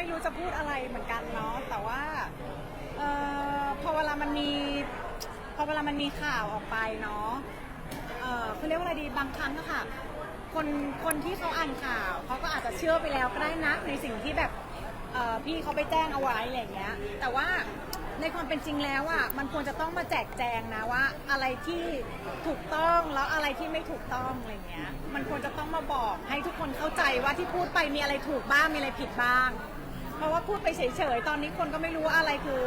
ไม่รู้จะพูดอะไรเหมือนกันเนาะแต่ว่าเออพอเวลามันมีพอเวลามันมีข่าวออกไปเนาะเออเขาเรียกว่าอะไรดีบางครั้งอะค่ะ คนคนที่เขาอ่านข่าวเขาก็อาจจะเชื่อไปแล้วก็ได้นะในสิ่งที่แบบเอ่อพี่เขาไปแจ้งเอาไว้อะไรอย่างเงี้ย แต่ว่าในความเป็นจริงแล้วอะมันควรจะต้องมาแจกแจงนะว่า อะไรที่ถูกต้องแล้วอะไรที่ไม่ถูกต้องอะไรเงี้ย มันควรจะต้องมาบอกให้ทุกคนเข้าใจว่าที่พูดไปมีอะไรถูกบ้างมีอะไรผิดบ้าง เพราะว่าพูดไปเฉยๆ ตอนนี้คนก็ไม่รู้ว่าอะไรคือ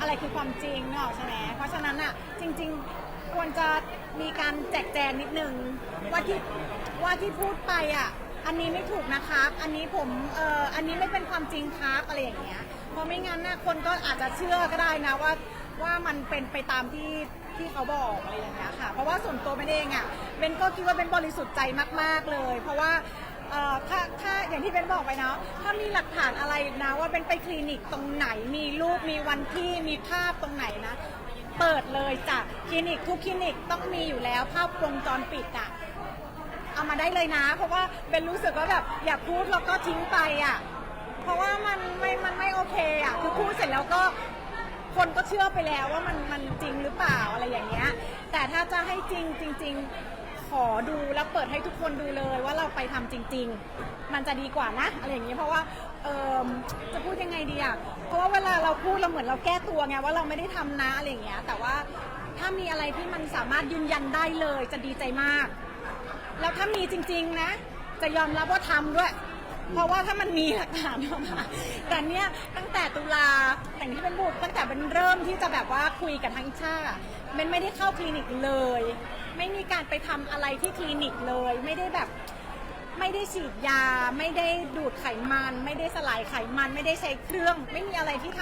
อะไรคือความจริงเนาะใช่ไหมเพราะฉะนั้นอะจริง ๆ ควรจะมีการแจกแจงนิดนึงว่าที่ว่าที่พูดไปอะอันนี้ไม่ถูกนะครับ อันนี้ผมเอ่ออันนี้ไม่เป็นความจริงครับอะไรอย่างเงี้ย เพราะไม่งั้นนะคนก็อาจจะเชื่อก็ได้นะว่าว่ามันเป็นไปตามที่ที่เขาบอกอะไรอย่างเงี้ยค่ะ เพราะว่าส่วนตัวเป็นเองอะเบนก็คิดว่าเป็นบริสุทธิ์ใจมาก ๆเลย เพราะว่า เอ่อถ้าถ้าอย่างที่เบนบอกไปเนาะถ้ามีหลักฐานอะไรนะว่าเป็นไปคลินิกตรงไหนมีรูปมีวันที่มีภาพตรงไหนนะ เปิดเลยจ้ะคลินิกทุกคลินิกต้องมีอยู่แล้วภาพวงจรปิดอะเอามาได้เลยนะ เพราะว่าเบนรู้สึกว่าแบบอย่าพูดแล้วก็ทิ้งไปอะเพราะว่ามันไม่มันไม่โอเคอะคือพูดเสร็จแล้วก็คนก็เชื่อไปแล้วว่ามันมันจริงหรือเปล่าอะไรอย่างเงี้ย แต่ถ้าจะให้จริงจริง ๆ ขอดูแล้วเปิดให้ทุกคนดูเลยว่าเราไปทำจริง ๆ มันจะดีกว่านะอะไรอย่างนี้เพราะว่าเออจะพูดยังไงดีอะเพราะว่าเวลาเราพูดเราเหมือนเราแก้ตัวไงว่าเราไม่ได้ทำนะอะไรอย่างเงี้ยแต่ว่าถ้ามีอะไรที่มันสามารถยืนยันได้เลยจะดีใจมาก แล้วถ้ามีจริง ๆ นะ จะยอมรับว่าทำด้วย เพราะว่าถ้ามันมีหลักฐานออกมาแต่เนี้ยตั้งแต่ตุลาแต่งที่เป็นบุกตั้งแต่เป็นเริ่มที่จะแบบว่าคุยกับทางอิชาเบนไม่ได้เข้าคลินิกเลย ไม่มีการไปทำอะไรที่คลินิกเลย ไม่ได้แบบไม่ได้ฉีดยา ไม่ได้ดูดไขมัน ไม่ได้สลายไขมัน ไม่ได้ใช้เครื่อง ไม่มีอะไรที่ท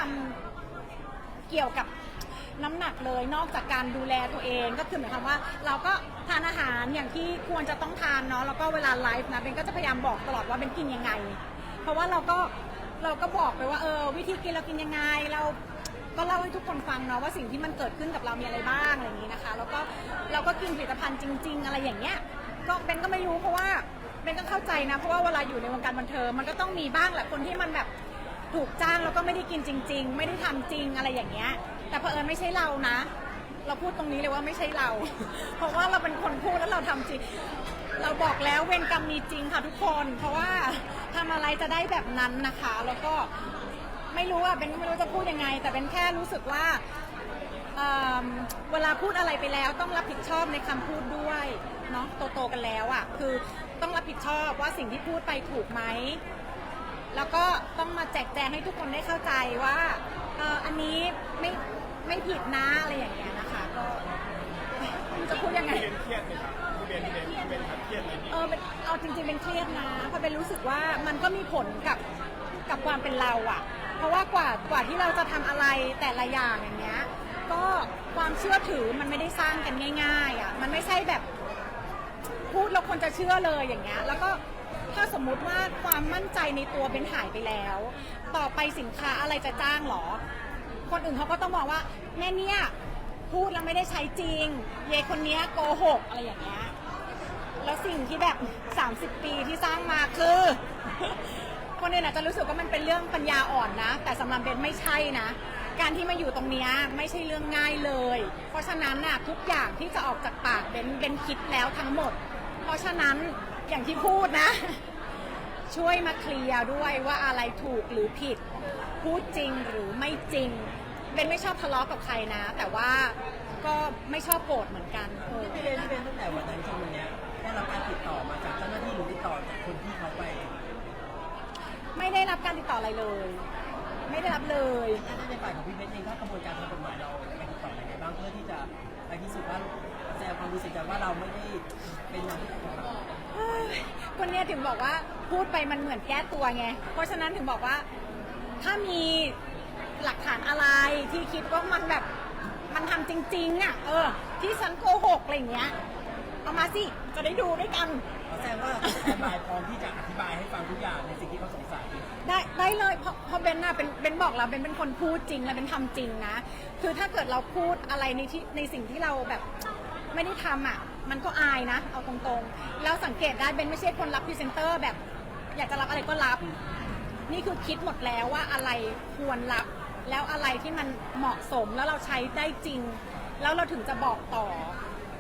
ำเกี่ยวกับ น้ำหนักเลยนอกจากการดูแลตัวเองก็คือหมายความว่า เราก็ทานอาหารอย่างที่ควรจะต้องทานเนาะแล้วก็เวลาไลฟ์นะเบนก็จะพยายามบอกตลอดว่าเบนกินยังไง เพราะว่าเราก็เราก็บอกไปว่าเออวิธีกินเรากินยังไงเราก็เล่าให้ทุกคนฟังเนาะว่าสิ่งที่มันเกิดขึ้นกับเรามีอะไรบ้างอะไรอย่างนี้นะคะ แล้วก็เราก็กินผลิตภัณฑ์จริง ๆ อะไรอย่างเงี้ยก็เบนก็ไม่รู้เพราะว่าเบนก็เข้าใจนะเพราะว่าเวลาอยู่ในวงการบันเทิงมันก็ต้องมีบ้างแหละคนที่มันแบบถูกจ้างแล้วก็ไม่ได้กินจริง ๆ ไม่ได้ทำจริงอะไรอย่างเงี้ย แต่เผอิญไม่ใช่เรานะ เราพูดตรงนี้เลยว่าไม่ใช่เรา เพราะว่าเราเป็นคนพูดแล้วเราทำจริง เราบอกแล้วเวรกรรมมีจริงค่ะทุกคน เพราะว่าทำอะไรจะได้แบบนั้นนะคะ แล้วก็ไม่รู้อะเป็นไม่รู้จะพูดยังไง แต่เป็นแค่รู้สึกว่าเเวลาพูดอะไรไปแล้วต้องรับผิดชอบในคำพูดด้วยเนาะโตๆกันแล้วอะคือต้องรับผิดชอบว่าสิ่งที่พูดไปถูกไหมแล้วก็ต้องมาแจกแจงให้ทุกคนได้เข้าใจว่าอออันนี้ไม่ ไม่ผิดนะอะไรอย่างเงี้ยนะคะก็ไม่รู้จะพูดยังไงเบนเครียดไหมครับพี่เบนพี่เบนพี่เบนครับเครียดไหมพี่เออเป็นเอาจริงๆเป็นเครียดนะเพราะเป็นรู้สึกว่ามันก็มีผลกับกับความเป็นเราอะเพราะว่ากว่ากว่าที่เราจะทำอะไรแต่ละอย่างอย่างเงี้ย ก็ความเชื่อถือมันไม่ได้สร้างกันง่าย ๆอะมันไม่ใช่แบบพูดแล้วคนจะเชื่อเลยอย่างเงี้ย แล้วก็ถ้าสมมุติว่าความมั่นใจในตัวเป็นหายไปแล้ว ต่อไปสินค้าอะไรจะจ้างหรอ คนอื่นเขาก็ต้องมองว่าแม่เนี่ยพูดแล้วไม่ได้ใช้จริง เยคนเนี้ยโกหกอะไรอย่างเงี้ย แล้วสิ่งที่แบบ 30 ปีที่สร้างมาคือ คนอื่นอาจจะรู้สึกว่ามันเป็นเรื่องปัญญาอ่อนนะ แต่สำหรับเบนไม่ใช่นะ การที่มาอยู่ตรงเนี้ยไม่ใช่เรื่องง่ายเลย เพราะฉะนั้นน่ะทุกอย่างที่จะออกจากปากเบนเบนคิดแล้วทั้งหมด เพราะฉะนั้นอย่างที่พูดนะ ช่วยมาเคลียร์ด้วยว่าอะไรถูกหรือผิด พูดจริงหรือไม่จริงเบนไม่ชอบทะเลาะกับใครนะ แต่ว่าก็ไม่ชอบโกรธเหมือนกันเออ พี่เบนพี่เบนตั้งแต่วันนั้นจนวันเนี้ยได้รับการติดต่อมาจากเจ้าหน้าที่หรือติดต่อจากคนที่เขาไปไม่ได้รับการติดต่ออะไรเลย ไม่ได้รับเลย ถ้าในฝ่ายของพี่เบนเองถ้ากระบวนการทางกฎหมายเราไปติดต่อยังไงบ้างเพื่อที่จะไปพิสูจน์ว่าแสดงความรู้สึกใจว่าเราไม่ได้เป็นอย่างที่เขาบอกเฮ้ย คนเนี้ยถึงบอกว่าพูดไปมันเหมือนแก้ตัวไง เพราะฉะนั้นถึงบอกว่าถ้ามีหลักฐานอะไรที่คิดว่ามันแบบมันทำจริงๆอะเออ ที่ฉันโกหกอะไรอย่างเงี้ยเอามาสิจะได้ดูด้วยกัน แสดงว่าแอนบายพร้อมที่จะอธิบายให้ฟังทุกอย่างในสิ่งที่เขาสงสัย ได้ได้เลยเพราะเพราะเบนน่ะเป็นเบนบอกเราเบนเป็นคนพูดจริงและเป็นทำจริงนะ คือถ้าเกิดเราพูดอะไรในที่ในสิ่งที่เราแบบไม่ได้ทำอะ มันก็อายนะ เอาตรงๆ แล้วสังเกตได้เบนไม่ใช่คนรับพรีเซนเตอร์แบบ อยากจะรับอะไรก็รับ นี่คือคิดหมดแล้วว่าอะไรควรรับ แล้วอะไรที่มันเหมาะสมแล้วเราใช้ได้จริง แล้วเราถึงจะบอกต่อ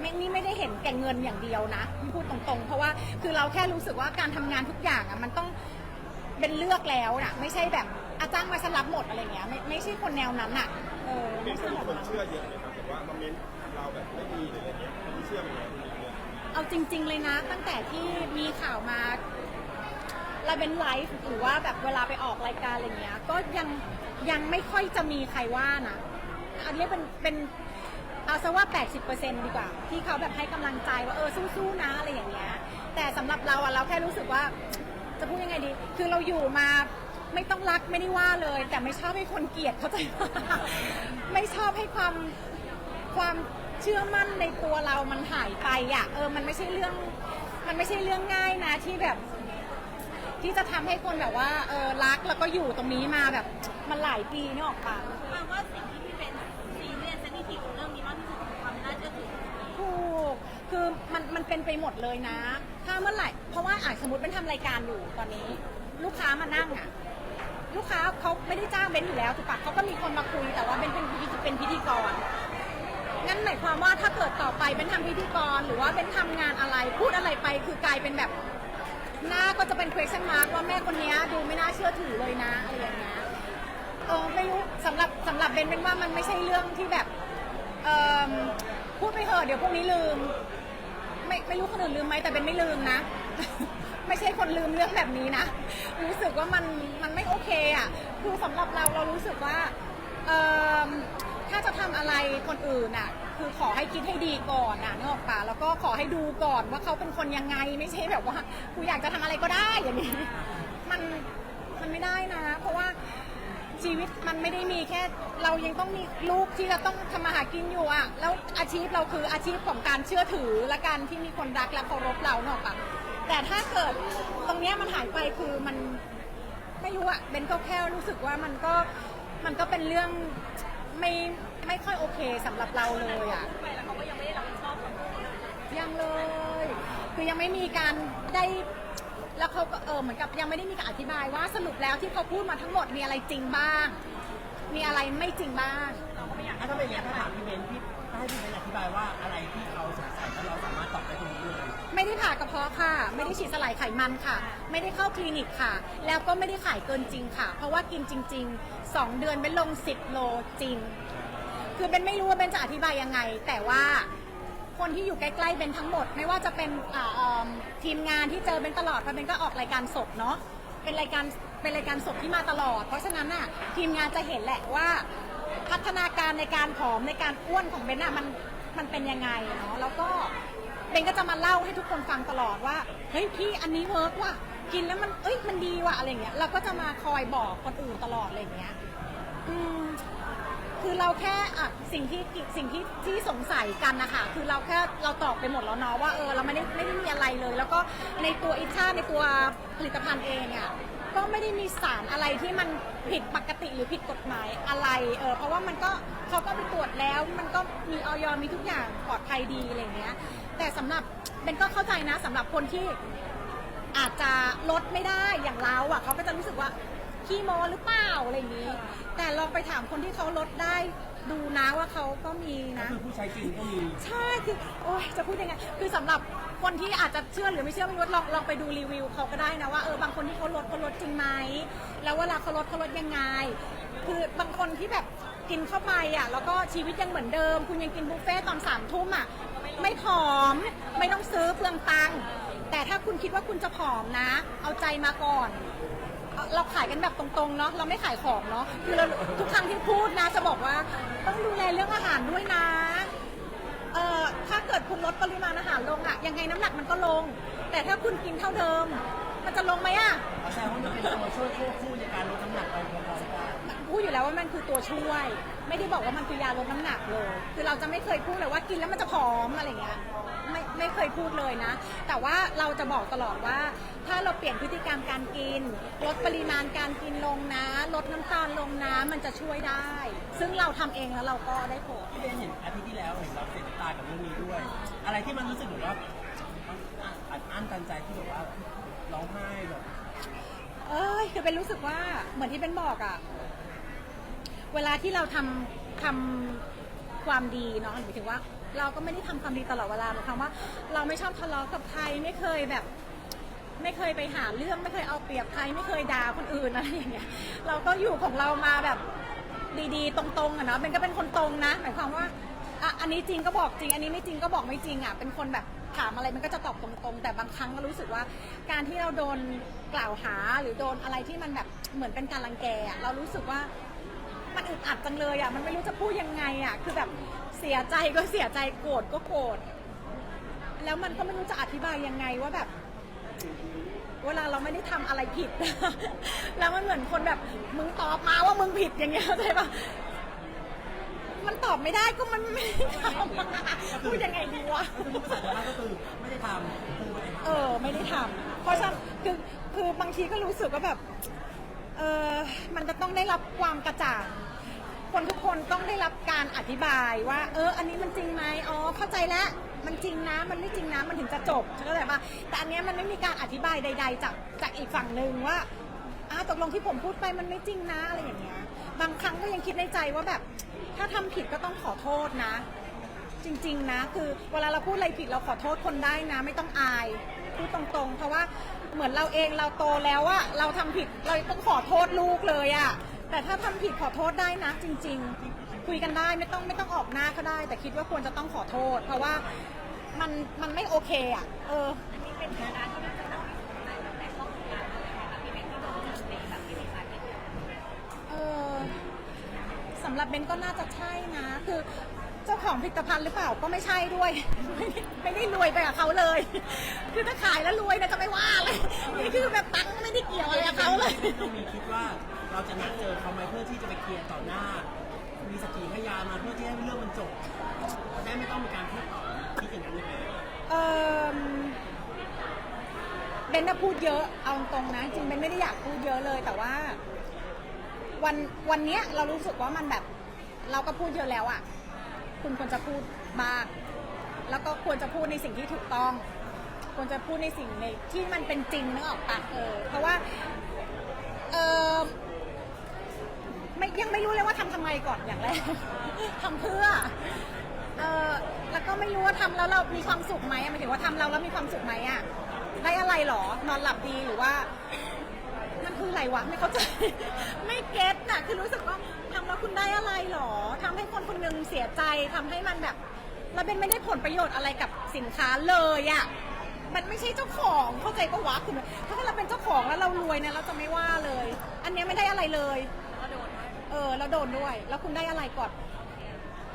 ไม่นี่ไม่ได้เห็นแก่เงินอย่างเดียวนะพูดตรงๆ เพราะว่าคือเราแค่รู้สึกว่าการทำงานทุกอย่างอะมันต้องเป็นเลือกแล้วนะไม่ใช่แบบอาจ้างมาฉันรับหมดอะไรเงี้ยไม่ไม่ใช่คนแนวนั้นอะเออไม่ใช่คนเชื่อเยอะไหมครับแบบว่ามเม้น แบบไม่ดีหรืออะไรเงี้ยคนที่เชื่อมันเยอะมีเยเอาจริง ๆ เลยนะ ตั้งแต่ที่มีข่าวมาเราเป็นไลฟ์หรือว่าแบบเวลาไปออกรายการอะไรเงี้ย ก็ยังยังไม่ค่อยจะมีใครว่านะอันนี้เป็นเป็นเอาซะว่า 80%ดีกว่า ที่เขาแบบให้กำลังใจว่าเออสู้ๆนะอะไรอย่างเงี้ย แต่สำหรับเราอะเราแค่รู้สึกว่าจะพูดยังไงดี คือเราอยู่มาไม่ต้องรักไม่ได้ว่าเลย แต่ไม่ชอบให้คนเกลียดเข้าใจปะไม่ชอบให้ความความ เชื่อมั่นในตัวเรามันหายไปอะเออมันไม่ใช่เรื่อง มันไม่ใช่เรื่องง่ายนะที่แบบ ที่จะทำให้คนแบบว่าเออรักแล้วก็อยู่ตรงนี้มาแบบมันหลายปีนี่ออกปะ แปลว่าสิ่งที่พี่เป็นซีเรียสเซนซิทีฟเรื่องนี้มากที่สุดคือความน่าเชื่อถือถูก คือมันมันเป็นไปหมดเลยนะ ถ้าเมื่อไหร่ เพราะว่าอะสมมติเป็นทำรายการอยู่ตอนนี้ ลูกค้ามานั่งอะลูกค้าเขาไม่ได้จ้างเบนอยู่แล้วถูกปะเขาก็มีคนมาคุยแต่ว่าเบนเป็นพิธีเป็นพิธีกร งั้นหมายความว่าถ้าเกิดต่อไปเป็นทำพิธีกรหรือว่าเป็นทำงานอะไรพูดอะไรไปคือกลายเป็นแบบ หน้าก็จะเป็น question mark ว่าแม่คนเนี้ยดูไม่น่าเชื่อถือเลยนะอะไรอย่างเงี้ยเออไม่รู้สำหรับสำหรับเบนเป็นว่ามันไม่ใช่เรื่องที่แบบเออพูดไปเถอะเดี๋ยวพรุ่งนี้ลืม ไม่ไม่รู้คนอื่นลืมไหมแต่เบนไม่ลืมนะ ไม่ใช่คนลืมเรื่องแบบนี้นะ รู้สึกว่ามันมันไม่โอเคอะ คือสำหรับเราเรารู้สึกว่าเออาจะทำอะไรคนอื่นอะ คือขอให้คิดให้ดีก่อนอะนึกออกปะแล้วก็ขอให้ดูก่อนว่าเขาเป็นคนยังไงไม่ใช่แบบว่ากูอยากจะทำอะไรก็ได้อย่างนี้ มันมันไม่ได้นะ เพราะว่าชีวิตมันไม่ได้มีแค่เรายังต้องมีลูกที่เราต้องทำมาหากินอยู่อะแล้วอาชีพเราคืออาชีพของการเชื่อถือและการที่มีคนรักและเคารพเราเนอะปะแต่ถ้าเกิดตรงเนี้ยมันหายไปคือมัน ไม่รู้อะเบนก็แค่รู้สึกว่ามันก็มันก็เป็นเรื่อง ไม่ไม่ค่อยโอเคสำหรับเราเลยอะไปแล้วเขาก็ยังไม่ได้รับผิดชอบกับยังเลย คือยังไม่มีการได้ แล้วเขาก็เออเหมือนกับยังไม่ได้มีการอธิบายว่าสรุปแล้วที่เขาพูดมาทั้งหมดมีอะไรจริงบ้าง มีอะไรไม่จริงบ้างถ้าถ้าเป็นอย่างนี้นถ้าถามพี่เบนพี่ถ้าให้พี่เบนอธิบายว่าอะไรที่เขาสงสัยแล้วเรา ไม่ได้ผ่ากระเพาะค่ะ ไม่ได้ฉีดสลายไขมันค่ะ ไม่ได้เข้าคลินิกค่ะ แล้วก็ไม่ได้ขายเกินจริงค่ะ เพราะว่ากินจริง ๆ 2 เดือนเป็นลง 10 โลจริง คือเบนไม่รู้ว่าเบนจะอธิบายยังไง แต่ว่าคนที่อยู่ใกล้ๆเบนทั้งหมด ไม่ว่าจะเป็นอ่าเอิ่มทีมงานที่เจอเบนตลอดเพราะเบนก็ออกรายการสดเนาะเป็นรายการเป็นรายการสดที่มาตลอด เพราะฉะนั้นน่ะทีมงานจะเห็นแหละว่า พัฒนาการในการผอมในการอ้วนของเบนน่ะมันมันเป็นยังไงเนาะแล้วก็ เบนก็จะมาเล่าให้ทุกคนฟังตลอดว่า เฮ้ยพี่อันนี้เวิร์กว่ะ กินแล้วมัน เอ้ยมันดีว่ะอะไรเงี้ย เราก็จะมาคอยบอกคนอื่นตลอดอะไรเงี้ย อืม คือเราแค่อะสิ่งที่สิ่งที่ที่สงสัยกันนะคะคือเราแค่เราตอบไปหมดแล้วเนาะว่าเออเราไม่ได้ไม่ได้มีอะไรเลย แล้วก็ในตัวอิชาในตัวผลิตภัณฑ์เองอะก็ไม่ได้มีสารอะไรที่มันผิดปกติหรือผิดกฎหมายอะไร เออเพราะว่ามันก็เขาก็ไปตรวจแล้ว มันก็มีออยมีทุกอย่างปลอดภัยดีอะไรเงี้ย แต่สำหรับเบนก็เข้าใจนะสำหรับคนที่อาจจะลดไม่ได้อย่างเราอะเขาก็จะรู้สึกว่าขี้โมหรือเปล่าอะไรอย่างนี้ แต่ลองไปถามคนที่เขาลดได้ดูนะว่าเขาก็มีก็นะ คือผู้ใช้จริงก็มี ใช่คือโอ้ยจะพูดยังไง คือสำหรับคนที่อาจจะเชื่อหรือไม่เชื่อไม่รู้ลองลองไปดูรีวิวเขาก็ได้นะว่าเออบางคนที่เขาลดเขาลดจริงไหมแล้วเวลาเขาลดเขาลดยังไง คือบางคนที่แบบกินเข้าไปอะแล้วก็ชีวิตยังเหมือนเดิม คุณยังกินบุฟเฟ่ต์ตอนสามทุ่มอะ ไม่ผอม ไม่ต้องซื้อเปลืองตังค์แต่ถ้าคุณคิดว่าคุณจะผอมนะ เอาใจมาก่อน เราขายกันแบบตรงๆเนาะเราไม่ขายของเนาะคือเราทุกครั้งที่พูดนะ จะบอกว่าต้องดูแลเรื่องอาหารด้วยนะเอ่อถ้าเกิดคุณลดปริมาณอาหารลงอะยังไงน้ำหนักมันก็ลง แต่ถ้าคุณกินเท่าเดิม มันจะลงไหมอะ แสดงว่ามันเป็นตัวช่วยควบคู่ในการลดน้ำหนักไปพร้อม พูดอยู่แล้วว่ามันคือตัวช่วย ไม่ได้บอกว่ามันคือยาลดน้ำหนักเลย คือเราจะไม่เคยพูดเลยว่ากินแล้วมันจะผอมอะไรเงี้ยไม่ไม่เคยพูดเลยนะ แต่ว่าเราจะบอกตลอดว่า ถ้าเราเปลี่ยนพฤติกรรมการกิน ลดปริมาณการกินลงนะ ลดน้ำตาลลงนะมันจะช่วยได้ ซึ่งเราทำเองแล้วเราก็ได้ผล พี่เบนเห็นอาทิตย์ที่แล้วเห็นเราเสียน้ำตากับเรื่องนี้ด้วย อะไรที่มันรู้สึกแบบว่าอัดอั้นตันใจที่แบบว่าร้องไห้แบบเเอ้ยคือเป็นรู้สึกว่าเหมือนที่เป็นบอกอะ เวลาที่เราทำทำความดีเนาะหมายถึงว่า เราก็ไม่ได้ทำความดีตลอดเวลาหมายความว่า เราไม่ชอบทะเลาะกับใครไม่เคยแบบ ไม่เคยไปหาเรื่องไม่เคยเอาเปรียบใครไม่เคยด่าคนอื่นอะไรอย่างเงี้ยเราก็อยู่ของเรามาแบบดีๆ ตรงๆอะเนาะเป็นก็เป็นคนตรงนะ หมายความว่าอะอันนี้จริงก็บอกจริง อันนี้ไม่จริงก็บอกไม่จริงอะเป็นคนแบบถามอะไรมันก็จะตอบตรงๆ แต่บางครั้งก็รู้สึกว่า การที่เราโดนกล่าวหาหรือโดนอะไรที่มันแบบเหมือนเป็นการรังแกอะเรารู้สึกว่า มันอึดอัดจังเลยอะมันไม่รู้จะพูดยังไงอะคือแบบเสียใจก็เสียใจโกรธก็โกรธแล้วมันก็ไม่รู้จะอธิบายยังไงว่าแบบ เวลาเราไม่ได้ทำอะไรผิด แล้วมันเหมือนคนแบบมึงตอบมาว่ามึงผิดอย่างเงี้ยเข้าใจปะมันตอบไม่ได้ก็มันไม่ได้ทำพูดยังไงดีวะก็คือภาษาชาวบ้านก็คือไม่ได้ทำคือไม่ได้ทเออไม่ได้ทำเพราะฉะนั้นคือคือบางทีก็รู้สึกว่าแบบเออมันจะต้องได้รับความกระจ่าง คนทุกคนต้องได้รับการอธิบายว่า เออ อันนี้มันจริงไหมอ๋อ เข้าใจแล้ว มันจริงนะ มันไม่จริงนะ มันถึงจะจบเข้าใจปะแต่อันเนี้ยมันไม่มีการอธิบายใด ๆ จากจากอีกฝั่งหนึ่งว่าอ้าตกลงที่ผมพูดไปมันไม่จริงนะอะไรอย่างเงี้ย บางครั้งก็ยังคิดในใจว่าแบบ ถ้าทำผิดก็ต้องขอโทษนะ จริงๆนะ คือเวลาเราพูดอะไรผิดเราขอโทษคนได้นะ ไม่ต้องอายพูดตรงๆ เพราะว่าเหมือนเราเองเราโตแล้วอะเราทำผิดเราต้องขอโทษลูกเลยอะ แต่ถ้าทำผิดขอโทษได้นะจริง ๆ คุยกันได้ไม่ต้องไม่ต้องออกหน้าก็ได้ แต่คิดว่าควรจะต้องขอโทษ เพราะว่ามันมันไม่โอเคอะเอออันนี้เป็นดาราที่น่าจะต้องสนใจตั้งแต่เข้าวงการเลยค่ะพี่เบนที่โดนจับในแบบที่มีสาเหตุเออสำหรับเบนก็น่าจะใช่นะ คือเจ้าของผลิตภัณฑ์หรือเปล่าก็ไม่ใช่ด้วย ไม่ได้ไม่ได้รวยไปกับเขาเลย คือถ้าขายแล้วรวยนะจะไม่ว่าเลยนี่คือแบบตังค์ไม่ได้เกี่ยวอะไรกับเขาเลยำเรามีคิดว่า เราจะนัดเจอเขาไหมเพื่อที่จะไปเคลียร์ต่อหน้า มีสกีพยานมาเพื่อที่ให้เรื่องมันจบจะได้ไม่ต้องมีการพูดต่อคิดอย่างนั้นเลยไหมเออเบนน่ะพูดเยอะเอาตรงนะจริงเบนไม่ได้อยากพูดเยอะเลยแต่ว่า วันวันเนี้ยเรารู้สึกว่ามันแบบ เราก็พูดเยอะแล้วอะ่ะ คุณควรจะพูดบ้างแล้วก็ควรจะพูดในสิ่งที่ถูกต้องควรจะพูดในสิ่งในที่มันเป็นจริงนึกออกปะเออเพราะว่าเออ ไม่ยังไม่รู้เลยว่าทำทำไมก่อนอย่างแรก ทำเพื่อเออแล้วก็ไม่รู้ว่าทำแล้วเรามีความสุขไหมหมายถึงว่าทำเราแล้วมีความสุขไหมอะได้อะไรหรอนอนหลับดีหรือว่า มันคืออะไรวะไม่เข้าใจ ไม่เก็ตน่ะคือรู้สึกว่าทำแล้วคุณได้อะไรหรอทำให้คนคนหนึงเสียใจทำให้มันแบบเราเป็นไม่ได้ผลประโยชน์อะไรกับสินค้าเลยอะมันไม่ใช่เจ้าของเข้าใจปะวะคือถ้าเราเป็นเจ้าของแล้วเรารวยนะเราจะไม่ว่าเลย อันเนี้ยไม่ได้อะไรเลย เออแล้วโดนด้วย แล้วคุณได้อะไรก่อน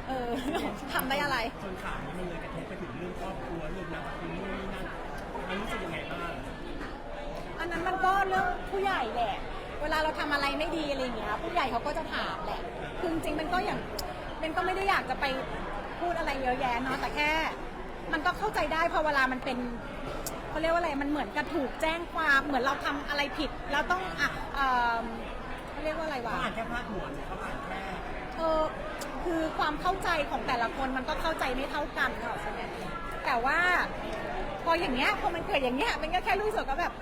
เออ ทำได้อะไรจนข่าวนี้มันเลยกระเทบไปถึงเรื่องครอบครัวเรื่องนามสกุลนู่นนี่นั่นมันรู้สึกยังไงบ้างอันนั้นมันก็เรื่องผู้ใหญ่แหละ เวลาเราทำอะไรไม่ดีอะไรอย่างเงี้ย ผู้ใหญ่เขาก็จะถามแหละ คือจริงๆมันก็อย่างมันก็ไม่ได้อยากจะไปพูดอะไรเยอะแยะเนาะ แต่แค่ มันก็เข้าใจได้พอเวลามันเป็นเขาเรียกว่าอะไร มันเหมือนกับถูกแจ้งความ เหมือนเราทำอะไรผิด เราต้องอะเอ่อ เขาเรียกว่าอะไรวะ เขาอ่านแค่พาดหัวหรือเขาอ่านแค่เออคือความเข้าใจของแต่ละคนมันก็เข้าใจไม่เท่ากันเนอะใช่ไหมแต่ว่าพออย่างเงี้ยพอมันเกิดอย่างเงี้ยมันก็แค่รู้สึกว่าแบบ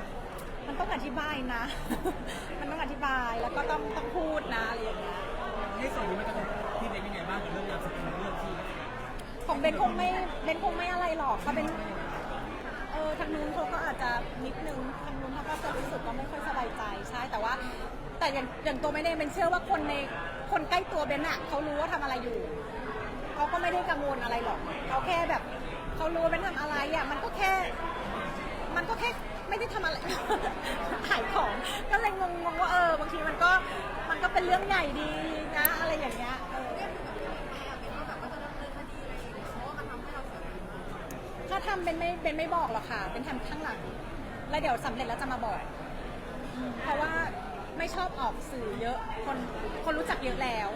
มันต้องอธิบายนะ มันต้องอธิบายแล้วก็ต้องต้องพูดนะอะไรอย่างเงี้ยให้ส่วนนี้มันกระทบพี่เป็นยังไงบ้างกับเรื่องนามสกุลเรื่องที่ ของเบนคงไม่เบนคงไม่อะไรหรอกเขาเป็นเออทางนู้นเขาก็อาจจะนิดนึงทางนู้นเขาก็จะรู้สึกว่าไม่ค่อยสบายใจใช่แต่ว่า แต่อย่างอย่างตัวเบนเองเป็นเชื่อว่าคนในคนใกล้ตัวเบนอะเขารู้ว่าทำอะไรอยู่ เขาก็ไม่ได้กังวลอะไรหรอก เขาแค่แบบ เขารู้ว่าเป็นทำอะไรอะมันก็แค่ มันก็แค่ไม่ได้ทำอะไร ขายของ ก็เลยงงๆว่าเออบางทีมันก็มันก็เป็นเรื่องใหญ่ดีนะ อะไรอย่างเงี้ยเออ ถ้าทำเป็นไม่เป็นไม่บอกหรอกค่ะ เป็นทำข้างหลัง แล้วเดี๋ยวสำเร็จแล้วจะมาบอกอืมเพราะว่า ไม่ชอบออกสื่อเยอะ คนคนรู้จักเยอะแล้ว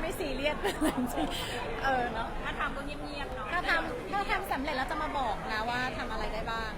ไม่ซีเรียสจริงๆเออเนาะ ถ้าทำก็เงียบๆเนาะ ถ้าทำถ้าทำสำเร็จแล้วจะมาบอกนะว่าทำอะไรได้บ้าง